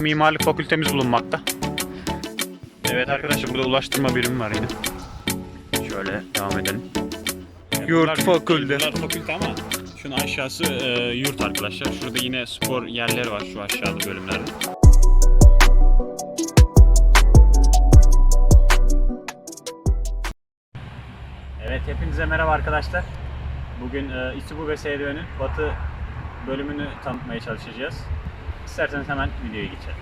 mimarlık fakültemiz bulunmakta. Evet arkadaşlar burada ulaştırma birimi var yine. Şöyle devam edelim. Yurt fakülte. Bunlar fakülte ama şunun aşağısı e, yurt arkadaşlar. Şurada yine spor yerleri var şu aşağıda bölümlerde. Evet hepinize merhaba arkadaşlar. Bugün e, İSİBU ve SDÖ'nün Batı bölümünü tanıtmaya çalışacağız. İsterseniz hemen videoya geçelim.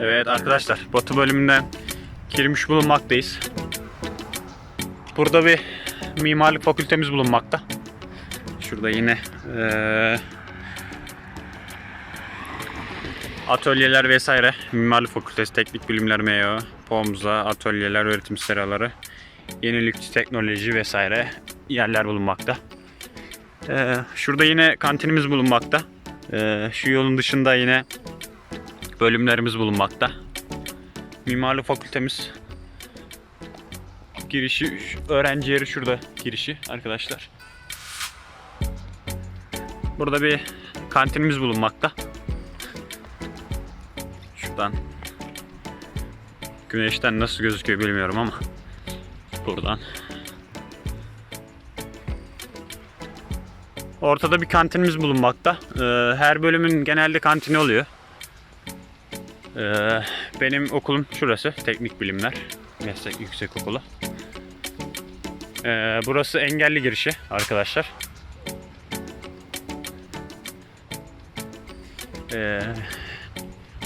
Evet arkadaşlar Batı bölümünden girmiş bulunmaktayız. Burada bir mimarlık fakültemiz bulunmakta. Şurada yine e, atölyeler vesaire. Mimarlık Fakültesi, Teknik Bilimler MYO, POMZA, atölyeler, öğretim seraları, yenilikçi teknoloji vesaire yerler bulunmakta. Ee, şurada yine kantinimiz bulunmakta. Ee, şu yolun dışında yine bölümlerimiz bulunmakta. Mimarlık Fakültemiz girişi, öğrenci yeri şurada girişi arkadaşlar. Burada bir kantinimiz bulunmakta. Şuradan güneşten nasıl gözüküyor bilmiyorum ama buradan. Ortada bir kantinimiz bulunmakta. Ee, her bölümün genelde kantini oluyor. Ee, benim okulum şurası. Teknik Bilimler Meslek Yüksekokulu. Ee, burası engelli girişi arkadaşlar. Ee,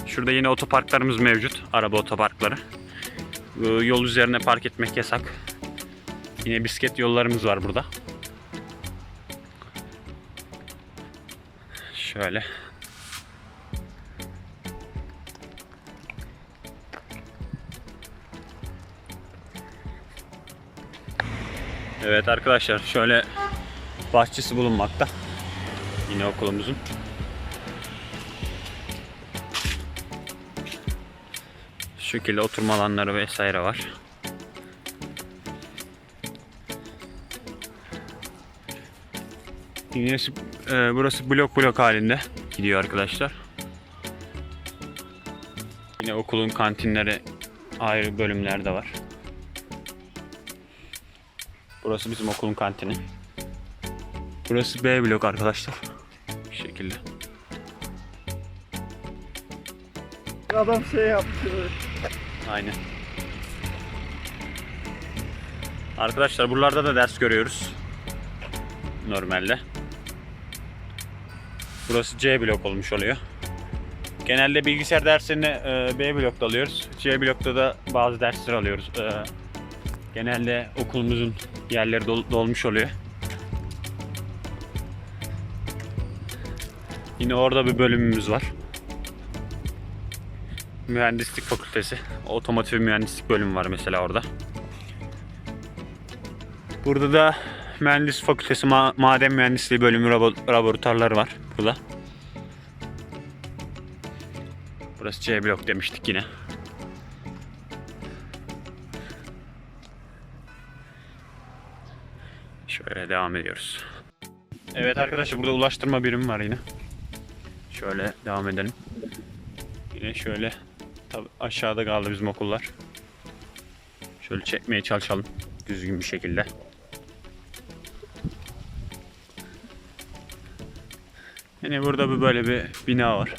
şurada yine otoparklarımız mevcut. Araba otoparkları. Yol üzerine park etmek yasak. Yine bisiklet yollarımız var burada. Şöyle. Evet arkadaşlar şöyle bahçesi bulunmakta. Yine okulumuzun. Şu şekilde oturma alanları vesaire var. Yine e, burası blok blok halinde gidiyor arkadaşlar. Yine okulun kantinleri ayrı bölümlerde var. Burası bizim okulun kantini. Burası B blok arkadaşlar. Bu şekilde. Adam şey yaptı. Aynen. Arkadaşlar buralarda da ders görüyoruz. Normalde. Burası C blok olmuş oluyor. Genelde bilgisayar derslerini e, B blokta alıyoruz. C blokta da bazı dersler alıyoruz. E, genelde okulumuzun yerleri dol- dolmuş oluyor. Yine orada bir bölümümüz var. Mühendislik Fakültesi. Otomotiv Mühendislik bölümü var mesela orada. Burada da Mühendislik Fakültesi Ma- Maden Mühendisliği bölümü labo- laboratuvarları var burada. Burası C blok demiştik yine. Şöyle devam ediyoruz. Evet arkadaşlar burada ulaştırma birimi var yine. Şöyle devam edelim. Yine şöyle tabi aşağıda kaldı bizim okullar. Şöyle çekmeye çalışalım düzgün bir şekilde. Yine burada bir böyle bir bina var.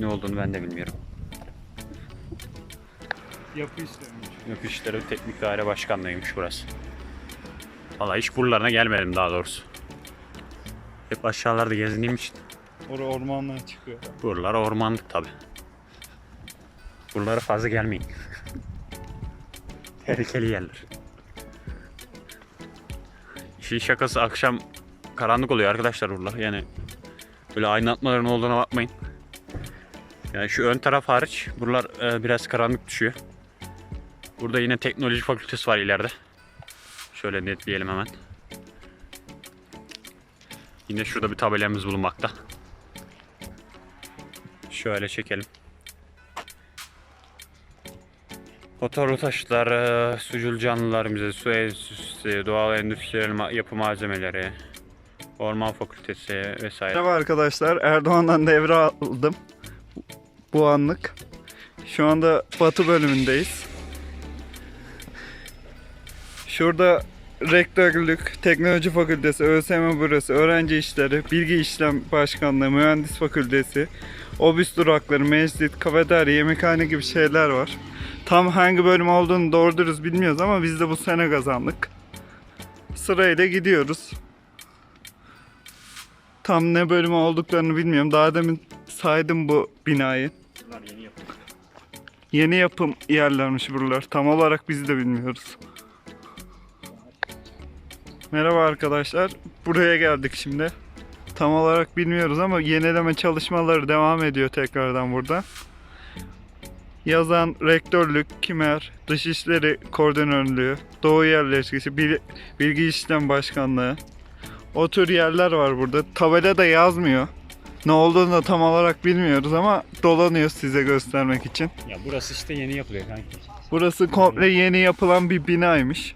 Ne olduğunu ben de bilmiyorum. Yapı istemiş. Yapı İşleri Teknik Daire Başkanlığıymış burası. Valla hiç buralarına gelmedim daha doğrusu. Hep aşağılarda gezindiğim için Oraya ormandan çıkıyor. buralar ormanlık tabi. Buralara fazla gelmeyin. Tehlikeli yerler. İşin şakası akşam karanlık oluyor arkadaşlar buralar. Yani böyle aydınlatmaların olduğuna bakmayın. Yani şu ön taraf hariç buralar e, biraz karanlık düşüyor. Burada yine teknoloji fakültesi var ileride. Şöyle netleyelim hemen. Yine şurada bir tabelamız bulunmakta. Şöyle çekelim. Motorlu taşıtlar, sucul canlılar müzesi, su enstitüsü, doğal endüstriyel yapı malzemeleri, orman fakültesi vesaire. Merhaba arkadaşlar. Erdoğan'dan devre aldım. bu anlık. Şu anda batı bölümündeyiz. Şurada rektörlük, teknoloji fakültesi, ÖSYM burası, öğrenci işleri, bilgi işlem başkanlığı, mühendis fakültesi, obüs durakları, meclis, kafeterya, yemekhane gibi şeyler var. Tam hangi bölüm olduğunu doğru bilmiyoruz ama biz de bu sene kazandık. Sırayla gidiyoruz. Tam ne bölümü olduklarını bilmiyorum. Daha demin saydım bu binayı. Bunlar yeni yapılıyor. Yeni yapım yerlermiş buralar. Tam olarak biz de bilmiyoruz. Merhaba arkadaşlar. Buraya geldik şimdi. Tam olarak bilmiyoruz ama yenileme çalışmaları devam ediyor tekrardan burada. Yazan rektörlük, kimer, dışişleri koordinörlüğü, doğu yerleşkesi, bil- bilgi işlem başkanlığı. O tür yerler var burada. Tabela da yazmıyor. Ne olduğunu da tam olarak bilmiyoruz ama dolanıyor size göstermek için. Ya burası işte yeni yapılıyor kanki. Burası komple yeni yapılan bir binaymış.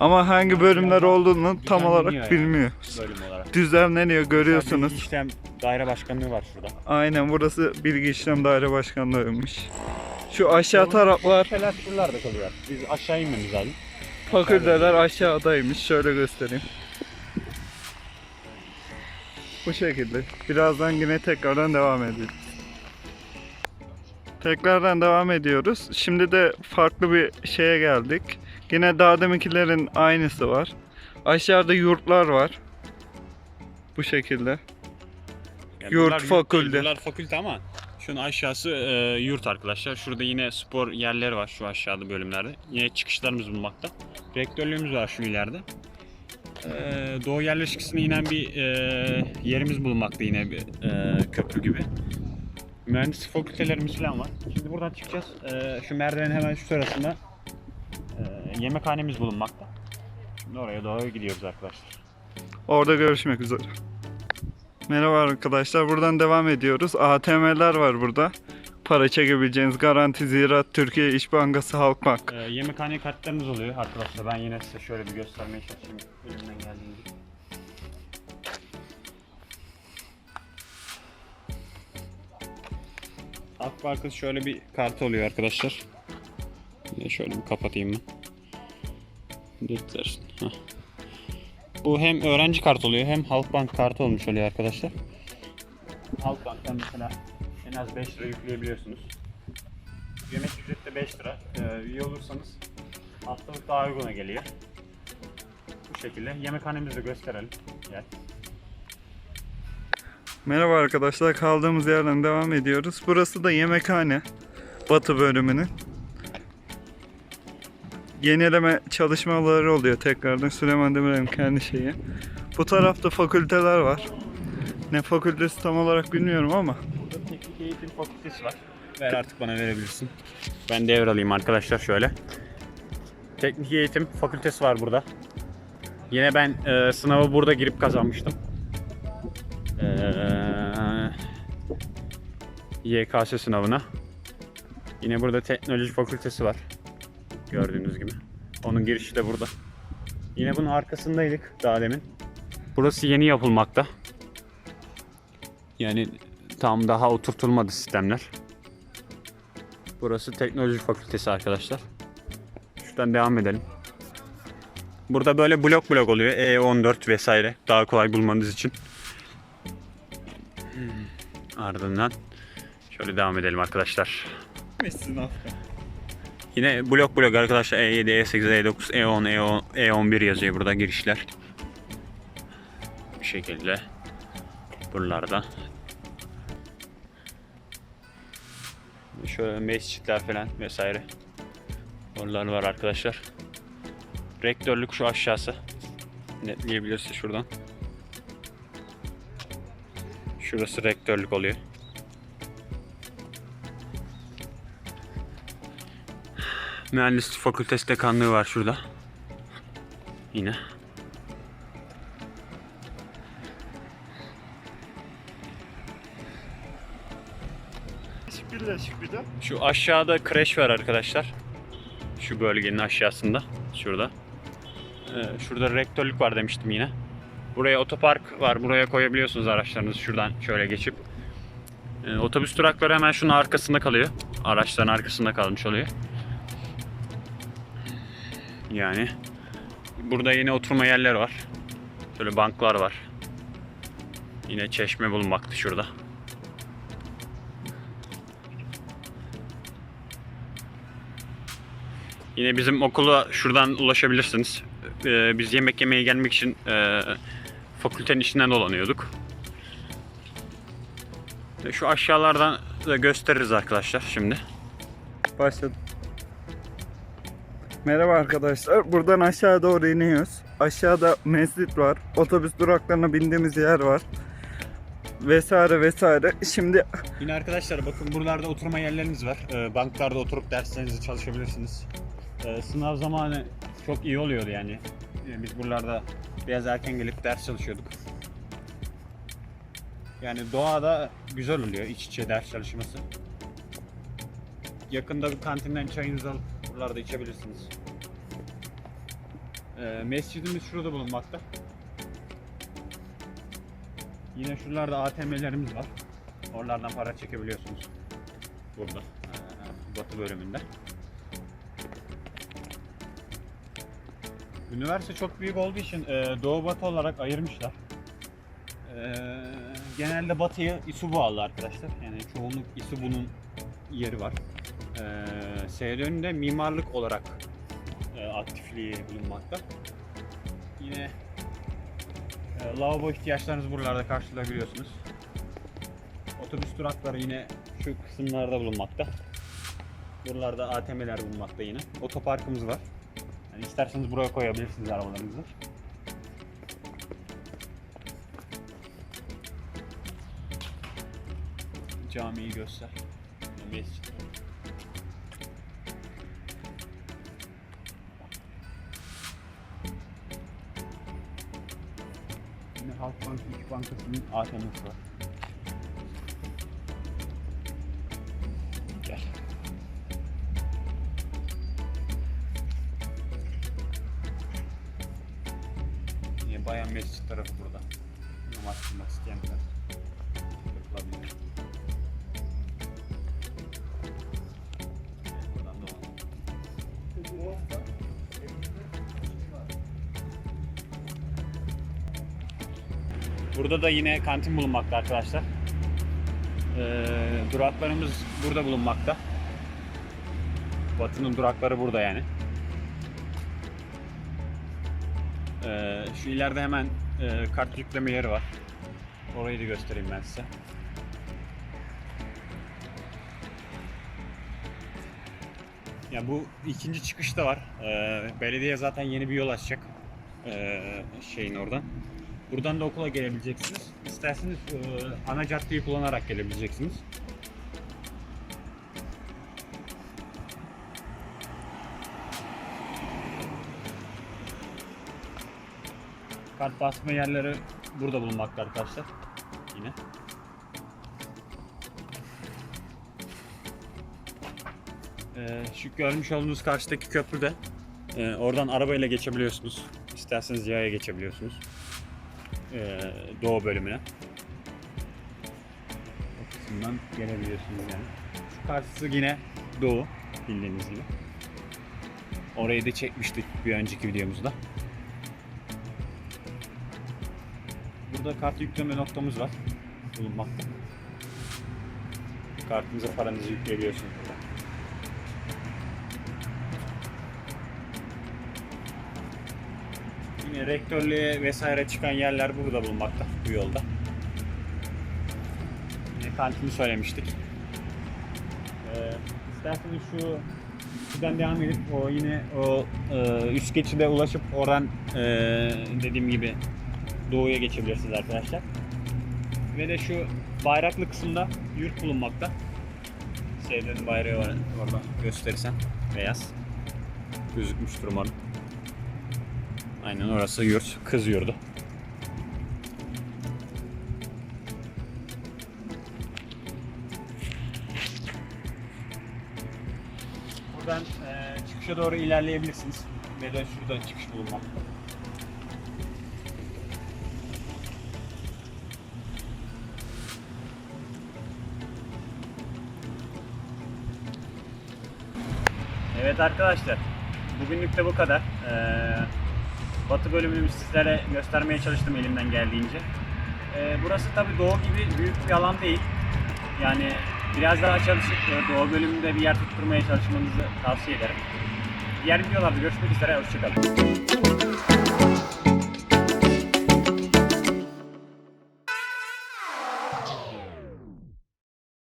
Ama hangi bölümler olduğunu tam olarak bilmiyoruz. Bölüm olarak. Düzenleniyor görüyorsunuz. Bilgi işlem daire başkanlığı var şurada. Aynen burası Bilgi İşlem Daire Başkanlığı'ymış. Şu aşağı taraflar Şeyler şuralarda kalıyor. Biz aşağı inmemiz lazım. fakülteler aşağıdaymış. Şöyle göstereyim. Bu şekilde. Birazdan yine tekrardan devam ediyoruz. Tekrardan devam ediyoruz. Şimdi de farklı bir şeye geldik. Yine daha deminkilerin aynısı var. Aşağıda yurtlar var. Bu şekilde. Yani Yurt, bunlar fakülte. değil, Bunlar fakülte ama şunun aşağısı e, yurt arkadaşlar. Şurada yine spor yerleri var şu aşağıda bölümlerde. Yine çıkışlarımız bulunmakta. Rektörlüğümüz var şu ileride. E, doğu yerleşkesine inen bir e, yerimiz bulunmakta yine bir e, köprü gibi. Mühendislik fakültelerimiz falan var. Şimdi buradan çıkacağız. E, şu merdivenin hemen şu sırasında e, yemekhanemiz bulunmakta. Oraya doğru gidiyoruz arkadaşlar. Orada görüşmek üzere. Merhaba arkadaşlar. Buradan devam ediyoruz. ATM'ler var burada. Para çekebileceğiniz Garanti Ziraat Türkiye İş Bankası Halkbank. Ee, yemekhane kartlarımız oluyor arkadaşlar. Ben yine size şöyle bir göstermeye çalışayım elimden geldiğince. Akbank'ın şöyle bir kartı oluyor arkadaşlar. Şöyle bir kapatayım ben. Heh. Bu hem öğrenci kartı oluyor hem Halkbank kartı olmuş oluyor arkadaşlar. Halkbank'tan mesela en az 5 lira yükleyebiliyorsunuz. Yemek ücreti de 5 lira. Ee, üye olursanız haftalık daha uyguna geliyor. Bu şekilde. Yemekhanemizi de gösterelim. Gel. Merhaba arkadaşlar. Kaldığımız yerden devam ediyoruz. Burası da yemekhane. Batı bölümünün. Yenileme çalışmaları oluyor tekrardan. Süleyman Demirel'in kendi şeyi. Bu tarafta fakülteler var. Ne fakültesi tam olarak bilmiyorum ama teknik eğitim fakültesi var. Ver artık bana verebilirsin. Ben devralayım arkadaşlar şöyle. Teknik eğitim fakültesi var burada. Yine ben e, sınavı burada girip kazanmıştım. Eee YKS sınavına. Yine burada teknoloji fakültesi var. Gördüğünüz gibi. Onun girişi de burada. Yine bunun arkasındaydık daha demin. Burası yeni yapılmakta. Yani tam daha oturtulmadı sistemler. Burası teknoloji fakültesi arkadaşlar. Şuradan devam edelim. Burada böyle blok blok oluyor. E14 vesaire. Daha kolay bulmanız için. Ardından şöyle devam edelim arkadaşlar. Yine blok blok arkadaşlar E E7, E8, E9, E10, E10, E11 yazıyor burada girişler. Bu şekilde. Buralarda. Şöyle mescitler falan vesaire. Oralar var arkadaşlar. Rektörlük şu aşağısı. Netleyebilirsiniz şuradan. Şurası rektörlük oluyor. Mühendislik Fakültesi dekanlığı var şurada. Yine. Birleşik bir de. Şu aşağıda kreş var arkadaşlar. Şu bölgenin aşağısında. Şurada. Ee, şurada rektörlük var demiştim yine. Buraya otopark var. Buraya koyabiliyorsunuz araçlarınızı şuradan şöyle geçip. E, otobüs durakları hemen şunun arkasında kalıyor. Araçların arkasında kalmış oluyor. Yani burada yine oturma yerleri var. Şöyle banklar var. Yine çeşme bulunmakta şurada. Yine bizim okula şuradan ulaşabilirsiniz. Ee, biz yemek yemeye gelmek için e, fakültenin içinden dolanıyorduk. Ve Şu aşağılardan da gösteririz arkadaşlar şimdi. Başladım. Merhaba arkadaşlar. Buradan aşağı doğru iniyoruz. Aşağıda mescit var. Otobüs duraklarına bindiğimiz yer var. Vesaire vesaire. Şimdi Yine arkadaşlar bakın buralarda oturma yerleriniz var. Ee, banklarda oturup derslerinizi çalışabilirsiniz. Ee, sınav zamanı çok iyi oluyordu yani. Ee, biz buralarda biraz erken gelip ders çalışıyorduk. Yani doğada güzel oluyor iç içe ders çalışması. Yakında bir kantinden çayınızı alıp buralarda içebilirsiniz. Ee, mescidimiz şurada bulunmakta. Yine şuralarda ATM'lerimiz var. Oralardan para çekebiliyorsunuz. Burada. Batı bölümünde. Üniversite çok büyük olduğu için e, doğu batı olarak ayırmışlar. E, genelde batıyı İSU bağlı arkadaşlar. Yani çoğunluk İSUB'un yeri var. E, SDÖ'nün de mimarlık olarak e, aktifliği bulunmakta. Yine e, lavabo ihtiyaçlarınızı buralarda karşılayabiliyorsunuz. Otobüs durakları yine şu kısımlarda bulunmakta. Buralarda ATM'ler bulunmakta yine. Otoparkımız var. Yani isterseniz buraya koyabilirsiniz arabalarınızı. Camiyi göster. Mescid. Yine Halkbank İş Bankası'nın ATM'si var. Burada da yine kantin bulunmakta arkadaşlar. Ee, duraklarımız burada bulunmakta. Batı'nın durakları burada yani. Ee, şu ileride hemen e, kart yükleme yeri var. Orayı da göstereyim ben size. Ya bu ikinci çıkışta var. Ee, belediye zaten yeni bir yol açacak. Ee, şeyin oradan. Buradan da okula gelebileceksiniz. İsterseniz e, ana caddeyi kullanarak gelebileceksiniz. Kart basma yerleri burada bulunmakta arkadaşlar. Yine. Ee, şu görmüş olduğunuz karşıdaki köprüde e, oradan arabayla geçebiliyorsunuz. İsterseniz yaya geçebiliyorsunuz. Ee, doğu bölümüne. O kısımdan gelebiliyorsunuz yani. Şu karşısı yine doğu bildiğiniz gibi. Orayı da çekmiştik bir önceki videomuzda. Burada kart yükleme noktamız var. Bulunmakta. Kartınıza paranızı yükleyebiliyorsunuz rektörlüğe vesaire çıkan yerler burada bulunmakta bu yolda. Yine kantini söylemiştik. Ee, isterseniz şu şuradan devam edip o yine o e, üst geçide ulaşıp oradan e, dediğim gibi doğuya geçebilirsiniz arkadaşlar. Ve de şu bayraklı kısımda yurt bulunmakta. Sevdiğin bayrağı var orada gösterirsen beyaz. Gözükmüştür umarım. Aynen orası yurt. Kız yurdu. Buradan e, çıkışa doğru ilerleyebilirsiniz. Ve de şurada çıkış bulunmak. Evet arkadaşlar, bugünlük de bu kadar. Ee, batı bölümünü sizlere göstermeye çalıştım elimden geldiğince. Ee, burası tabi doğu gibi büyük bir alan değil. Yani biraz daha çalışıp e, doğu bölümünde bir yer tutturmaya çalışmanızı tavsiye ederim. Diğer videolarda görüşmek üzere, hoşçakalın.